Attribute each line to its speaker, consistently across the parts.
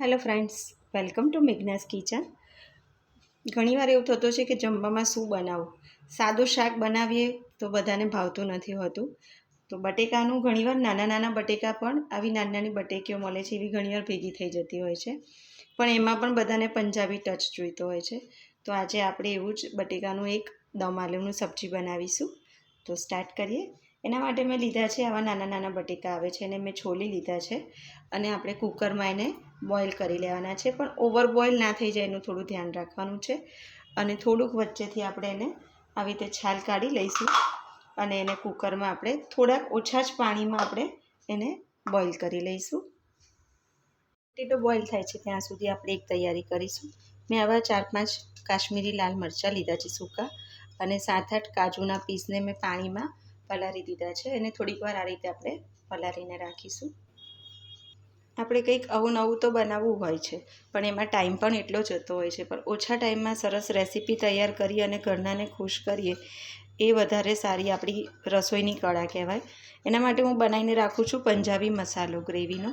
Speaker 1: Hello friends welcome to Meghna's kitchen ઘણીવાર એવું થતું છે કે જમવામાં શું બનાવવું સાદું શાક બનાવીએ તો બધાને ભાવતું નથી હોતું. તો બટેકાનું ઘણીવાર નાના નાના બટેકા પણ આવી નાની નાની બટેકીઓ મળે છે એવી ઘણીવાર ભેગી થઈ જતી હોય છે. પણ એમાં પણ બધાને પંજાબી ટચ જોઈતો હોય છે. તો આજે આપણે એવું જ બટેકાનું એક દમ આલુનું સબ્જી બનાવીશું. તો સ્ટાર્ટ કરીએ. એના માટે મેં લીધા છે આવા નાના નાના બટેકા આવે છે અને મેં છોલી લીધા છે. અને આપણે કુકરમાં એને બોઇલ કરી લેવાના છે, પણ ઓવર બોઇલ ના થઈ જાય એનું થોડું ધ્યાન રાખવાનું છે. અને થોડુંક વચ્ચેથી આપણે એને આવી રીતે છાલ કાઢી લઈશું અને એને કુકરમાં આપણે થોડાક ઓછા જ પાણીમાં આપણે એને બોઇલ કરી લઈશું. પોટેટો બોઇલ થાય છે ત્યાં સુધી આપણે એક તૈયારી કરીશું. મેં આવા ચાર પાંચ કાશ્મીરી લાલ મરચાં લીધા છે સૂકા અને સાત આઠ કાજુના પીસને મેં પાણીમાં પલાળી દીધા છે. એને થોડીક વાર આ રીતે આપણે પલાળીને રાખીશું. આપણે કંઈક આવું નવું તો બનાવવું હોય છે, પણ એમાં ટાઈમ પણ એટલો જતો હોય છે. પણ ઓછા ટાઈમમાં સરસ રેસીપી તૈયાર કરી અને ઘરનાને ખુશ કરીએ, એ વધારે સારી આપણી રસોઈની કળા કહેવાય. એના માટે હું બનાવીને રાખું છું પંજાબી મસાલો ગ્રેવીનો.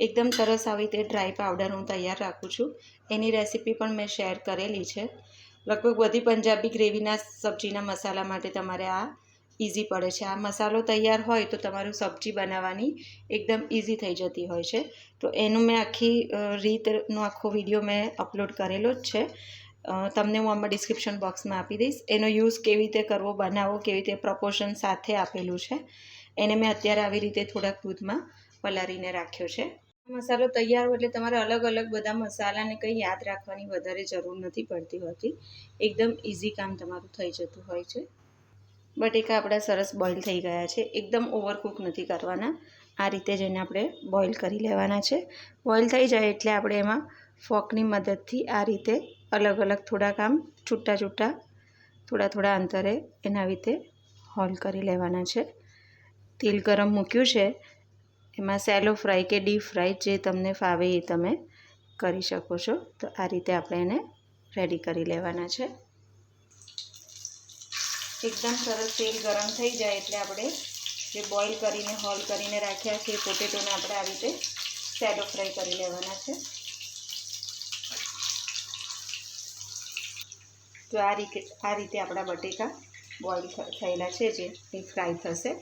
Speaker 1: એકદમ સરસ આવી રીતે ડ્રાય પાવડર હું તૈયાર રાખું છું. એની રેસીપી પણ મેં શેર કરેલી છે. લગભગ બધી પંજાબી ગ્રેવીના સબ્જીના મસાલા માટે તમારે આ ઇઝી પડે છે. આ મસાલો તૈયાર હોય તો તમારું સબ્જી બનાવવાની એકદમ ઇઝી થઈ જતી હોય છે. તો એનું મેં આખી રીતનો આખો વીડિયો મેં અપલોડ કરેલો જ છે. તમને હું આમાં ડિસ્ક્રિપ્શન બોક્સમાં આપી દઈશ. એનો યુઝ કેવી રીતે કરવો, બનાવવો, કેવી રીતે પ્રપોર્શન સાથે આપેલું છે, એને મેં અત્યારે આવી રીતે થોડાક દૂધમાં પલાળીને રાખ્યો છે. મસાલો તૈયાર હોય એટલે તમારે અલગ અલગ બધા મસાલાને કંઈ યાદ રાખવાની વધારે જરૂર નથી પડતી હોતી. એકદમ ઇઝી કામ તમારું થઈ જતું હોય છે. બટેકા આપણા સરસ બોઇલ થઈ ગયા છે. એકદમ ઓવરકુક નથી કરવાના. આ રીતે જ એને આપણે બોઇલ કરી લેવાના છે. બોઇલ થઈ જાય એટલે આપણે એમાં ફોકની મદદથી આ રીતે અલગ અલગ થોડાક આમ છૂટા છૂટા થોડા થોડા અંતરે એના રીતે હોલ કરી લેવાના છે. તેલ ગરમ મૂક્યું છે. એમાં સેલો ફ્રાય કે ડીપ ફ્રાય જે તમને ફાવે એ તમે કરી શકો છો. તો આ રીતે આપણે એને રેડી કરી લેવાના છે. એકદમ સરસ તેલ ગરમ થઈ જાય એટલે આપણે જે બોઇલ કરીને હોલ કરીને રાખ્યા છે એ પોટેટોને આપણે આ રીતે શેડો ફ્રાય કરી લેવાના છે. તો આ રીતે આ રીતે આપણા બટેકા બોઇલ થયેલા છે, જે એ ફ્રાય થશે.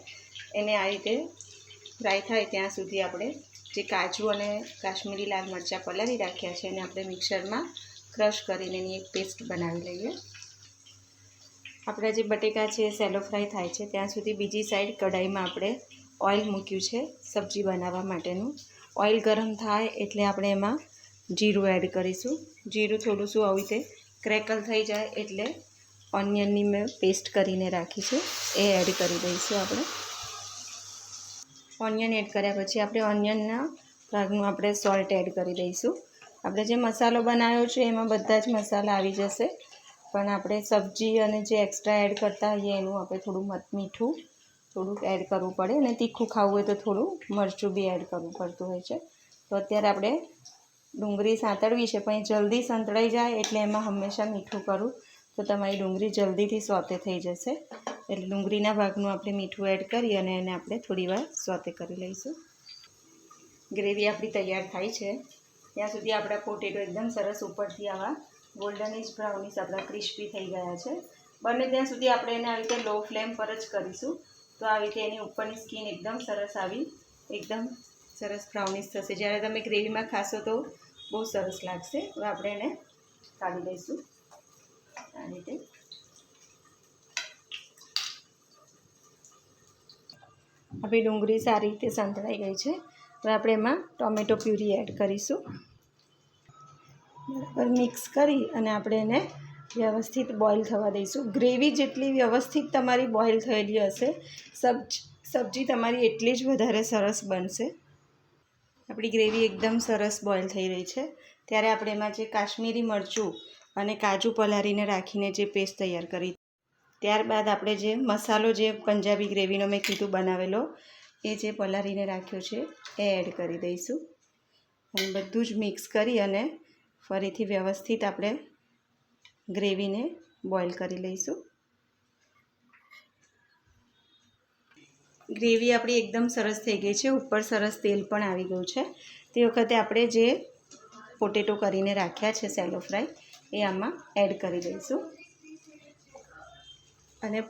Speaker 1: એને આ રીતે ફ્રાય થાય ત્યાં સુધી આપણે જે કાજુ અને કાશ્મીરી લાલ મરચાં પલાળી રાખ્યા છે, એને આપણે મિક્સરમાં ક્રશ કરીને એની એક પેસ્ટ બનાવી લઈએ. આપણા જે બટેકા છે એ સેલો ફ્રાય થાય છે, ત્યાં સુધી બીજી સાઈડ કઢાઈમાં આપણે ઓઇલ મૂક્યું છે, સબ્જી બનાવવા માટેનું. ઓઇલ ગરમ થાય એટલે આપણે એમાં જીરું એડ કરીશું. જીરું થોડું શું આવી રીતે ક્રેકલ થઈ જાય એટલે ઓનિયનની મેં પેસ્ટ કરીને રાખી છે, એ એડ કરી દઈશું આપણે. ઓનિયન એડ કર્યા પછી આપણે ઓનિયનના ભાગનું આપણે સોલ્ટ એડ કરી દઈશું. આપણે જે મસાલો બનાવ્યો છે, એમાં બધા જ મસાલા આવી જશે. પણ આપણે સબ્જી અને જે એક્સ્ટ્રા એડ કરતા હોઈએ એનું આપણે થોડું મત મીઠું થોડુંક એડ કરવું પડે અને તીખું ખાવું હોય તો થોડું મરચું બી એડ કરવું પડતું હોય છે. તો અત્યારે આપણે ડુંગળી સાંતળવી છે, પણ એ જલ્દી સંતળાઈ જાય એટલે એમાં હંમેશા મીઠું કરું. તો તમારી ડુંગળી જલ્દીથી સોતે થઈ જશે. એટલે ડુંગળીના ભાગનું આપણે મીઠું એડ કરી અને એને આપણે થોડીવાર સોતે કરી લઈશું. ગ્રેવી આપણી તૈયાર થાય છે. ત્યાં સુધી આપણા પોટેટો એકદમ સરસ ઉપરથી આવા ગોલ્ડનિશ બ્રાઉનિશ આપણા ક્રિસ્પી થઈ ગયા છે. બને ત્યાં સુધી આપણે એને આવી રીતે લો ફ્લેમ પર જ કરીશું. તો આવી રીતે એની ઉપરની સ્કીન એકદમ સરસ આવી, એકદમ સરસ બ્રાઉનિશ થશે. જ્યારે તમે ગ્રેવીમાં ખાશો તો બહુ સરસ લાગશે. હવે આપણે એને કાઢી લઈશું. આ રીતે. આપણી ડુંગળી સારી રીતે સંતળાઈ ગઈ છે. હવે આપણે એમાં ટોમેટો પ્યુરી એડ કરીશું. બરાબર, મિક્સ કરી અને આપણે એને વ્યવસ્થિત બોઇલ થવા દઈશું. ગ્રેવી જેટલી વ્યવસ્થિત તમારી બોઇલ થયેલી હશે, સબ્જ, સબ્જી તમારી એટલી જ વધારે સરસ બનશે. આપણી ગ્રેવી એકદમ સરસ બોઇલ થઈ રહી છે. ત્યારે આપણે એમાં જે કાશ્મીરી મરચું અને કાજુ પલાળીને રાખીને જે પેસ્ટ તૈયાર કરી, ત્યારબાદ આપણે જે મસાલો જે પંજાબી ગ્રેવીનો મેં કીધું બનાવેલો, એ જે પલાળીને રાખ્યો છે, એ એડ કરી દઈશું. અને બધું જ મિક્સ કરી અને ફરીથી વ્યવસ્થિત આપણે ગ્રેવીને બોઇલ કરી લઈશું. ગ્રેવી આપણી એકદમ સરસ થઈ ગઈ છે. ઉપર સરસ તેલ પણ આવી ગયું છે. તે વખતે આપણે જે પોટેટો કરીને રાખ્યા છે સેલો ફ્રાય, એ આમાં એડ કરી દઈશું. અને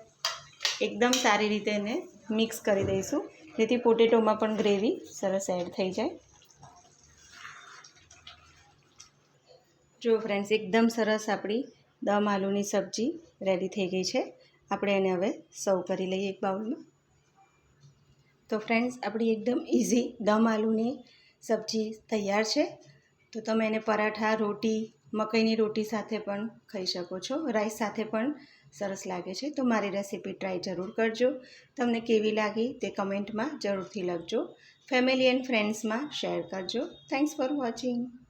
Speaker 1: એકદમ સારી રીતે એને મિક્સ કરી દઈશું. જેથી પોટેટોમાં પણ ગ્રેવી સરસ એડ થઈ જાય. જો ફ્રેન્ડ્સ એકદમ સરસ આપણી દમ આલુની સબ્જી રેડી થઈ ગઈ છે. આપણે એને હવે સર્વ કરી લઈએ એક બાઉલમાં. તો ફ્રેન્ડ્સ આપણી એકદમ ઇઝી દમ આલુની સબ્જી તૈયાર છે. તો તમે એને પરાઠા, રોટી, મકઈની રોટી સાથે પણ ખાઈ શકો છો. રાઈસ સાથે પણ સરસ લાગે છે. તો મારી રેસીપી ટ્રાય જરૂર કરજો. તમને કેવી લાગી તે કમેન્ટમાં જરૂરથી લખજો. ફેમિલી એન્ડ ફ્રેન્ડ્સમાં શેર કરજો. Thanks for watching